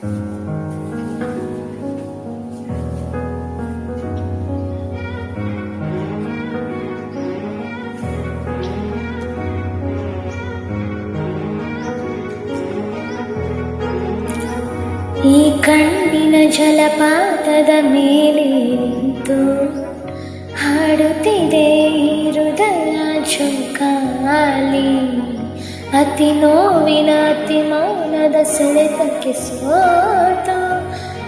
ಈ ಕಣ್ಣಿನ ಜಲಪಾತದ ಮೇಲೆ ನಿಂತು ಹಾಡುತ್ತಿದೆ ಅತಿ ನೋವಿನ ಅತಿ ಮೌನದ ಸೆಳೆತಕ್ಕೆ ಸೋತು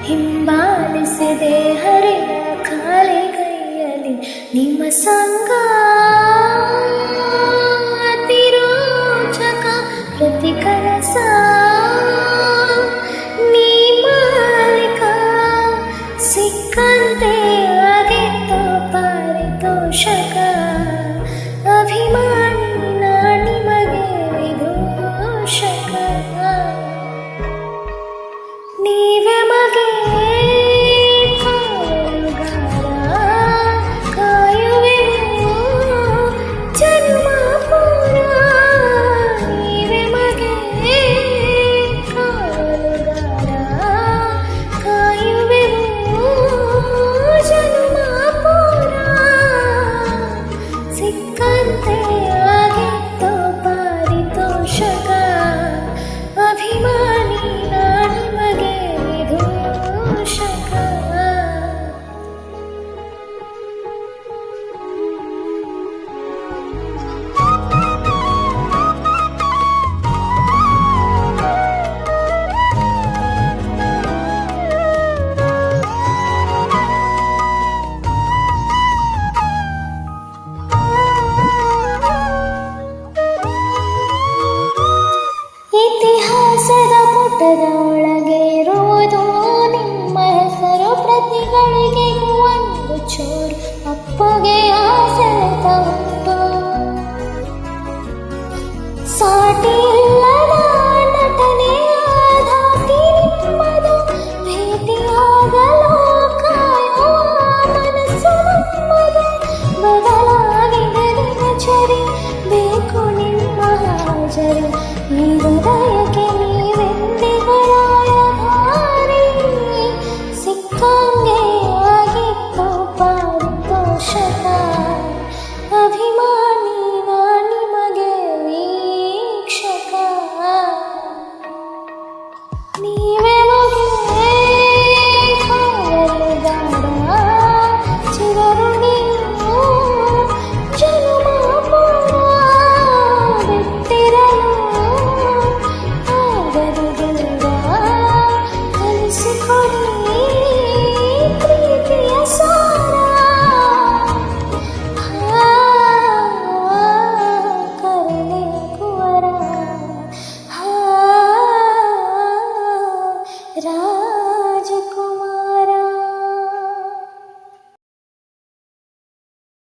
ಹಿಂಬಾಲಿಸಿದೆ ಹರಿಯ ಖಾಲಿ ಕೈಯಲ್ಲಿ ನಿಮ್ಮ ಸಂಗ ಅತಿರೋಚಕ ಪ್ರತಿ ಕನಸ. ನೀ ಮಾಲಿಕ, ಸಿಕ್ಕಂತೆ ಆಗಿತ್ತು ಪಾರಿತೋಷಕ. ಪುಟದ ಒಳಗೆ ಇರುವುದು ನಿಮ್ಮ ಹೆಸರು. ಪ್ರತಿಗಳಿಗೆ ಒಂದು ಚೂರು, ಅಪ್ಪಗೆ ಆಸೆ ಉಂಟು ಸಾಟಿ ಇಲ್ಲದ ನಟನೆಯ ಧಾಟಿ ಭೇಟಿಯಾಗಲು ಕಾಯುವ ಮನಸ್ಸು ನಮ್ಮದು. ಬದಲಾಗಿದೆ ದಿನಚರಿ ಬೇಕು ನಿಮ್ಮ ಹಾಜರಿ. நீவே love.